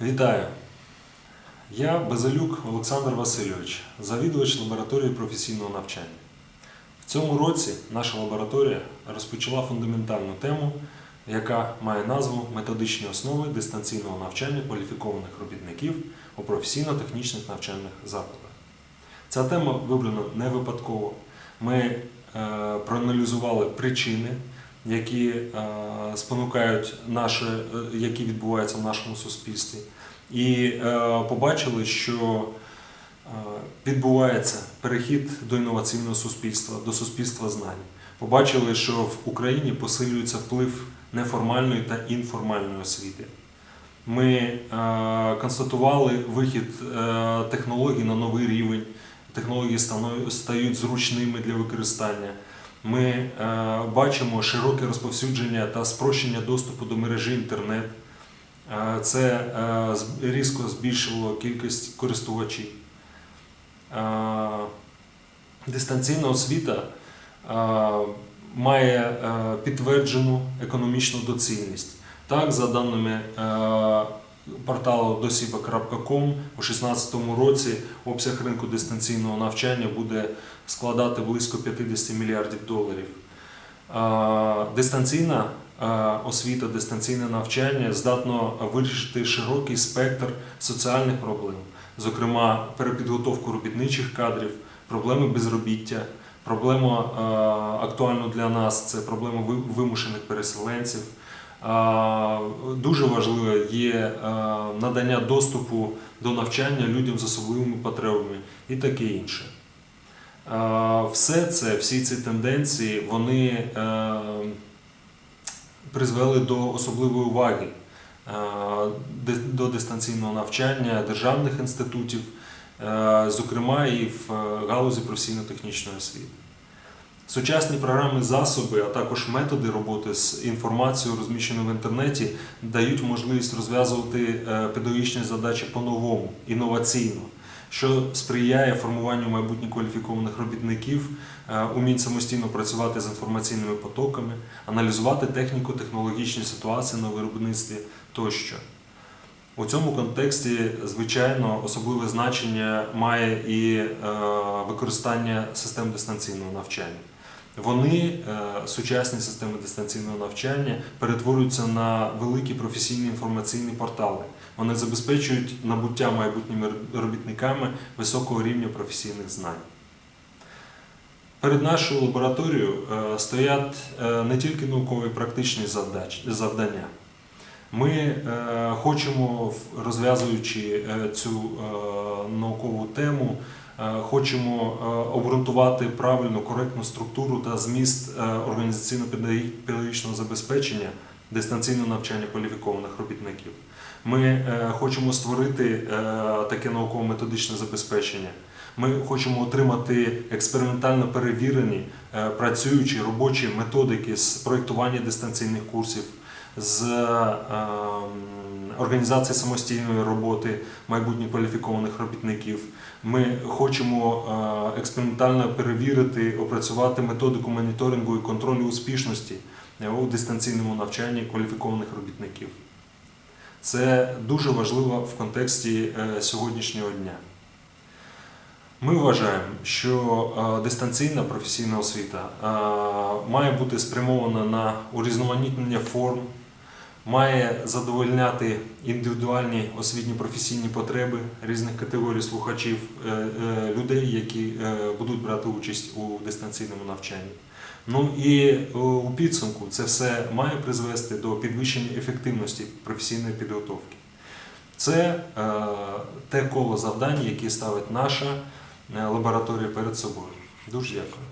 Вітаю! Я Безелюк Олександр Васильович, завідувач лабораторії професійного навчання. В цьому році наша лабораторія розпочала фундаментальну тему, яка має назву Методичні основи дистанційного навчання кваліфікованих робітників у професійно-технічних навчальних закладах. Ця тема вибрана не випадково. Ми е, проаналізували причини, які е, спонукають наше, е, які відбуваються в нашому суспільстві, і е, побачили, що відбувається перехід до інноваційного суспільства, до суспільства знань. Побачили, що в Україні посилюється вплив неформальної та інформальної освіти. Ми констатували вихід технологій на новий рівень. Технології стають зручними для використання. Ми е, бачимо широке розповсюдження та спрощення доступу до мережі інтернет. Е, Це е, різко збільшило кількість користувачів. Дистанційна освіта має підтверджену економічну доцільність. Так, за даними порталу dosiba.com, у 2016 році обсяг ринку дистанційного навчання буде складати близько 50 мільярдів доларів. Дистанційна освіта, дистанційне навчання здатно вирішити широкий спектр соціальних проблем, зокрема перепідготовку робітничих кадрів, проблеми безробіття. Проблема актуальна для нас це проблема вимушених переселенців. Дуже важливе є е, надання доступу до навчання людям з особливими потребами і таке інше. Все це, всі ці тенденції, вони е, призвели до особливої уваги е, до дистанційного навчання державних інститутів, зокрема і в галузі професійно-технічної освіти. Сучасні програми, засоби, а також методи роботи з інформацією, розміщеною в інтернеті, дають можливість розв'язувати е, педагогічні задачі по-новому, інноваційно, що сприяє формуванню майбутніх кваліфікованих робітників, е, умінь самостійно працювати з інформаційними потоками, аналізувати техніко-технологічні ситуації на виробництві тощо. У цьому контексті, звичайно, особливе значення має і е, використання систем дистанційного навчання. Вони, е, сучасні системи дистанційного навчання, перетворюються на великі професійні інформаційні портали. Вони забезпечують набуття майбутніми робітниками високого рівня професійних знань. Перед нашою лабораторією е, стоять е, не тільки наукові практичні завдання. Ми хочемо, розв'язуючи цю наукову тему, хочемо е, обґрунтувати правильну, коректну структуру та зміст е, організаційно-педагогічного забезпечення дистанційного навчання кваліфікованих робітників. Ми е, хочемо створити е, таке науково-методичне забезпечення. Ми хочемо отримати експериментально перевірені е, працюючі робочі методики з проєктування дистанційних курсів, з е, організації самостійної роботи майбутніх кваліфікованих робітників. Ми хочемо е, експериментально перевірити, опрацювати методику моніторингу і контролю успішності е, у дистанційному навчанні кваліфікованих робітників. Це дуже важливо в контексті е, сьогоднішнього дня. Ми вважаємо, що дистанційна професійна освіта має бути спрямована на урізноманітнення форм, має задовольняти індивідуальні освітні професійні потреби різних категорій слухачів, е, е, людей, які е, будуть брати участь у дистанційному навчанні. Ну і у підсумку це все має призвести до підвищення ефективності професійної підготовки. Це те коло завдань, які ставить наша лабораторія перед собою. Дуже дякую.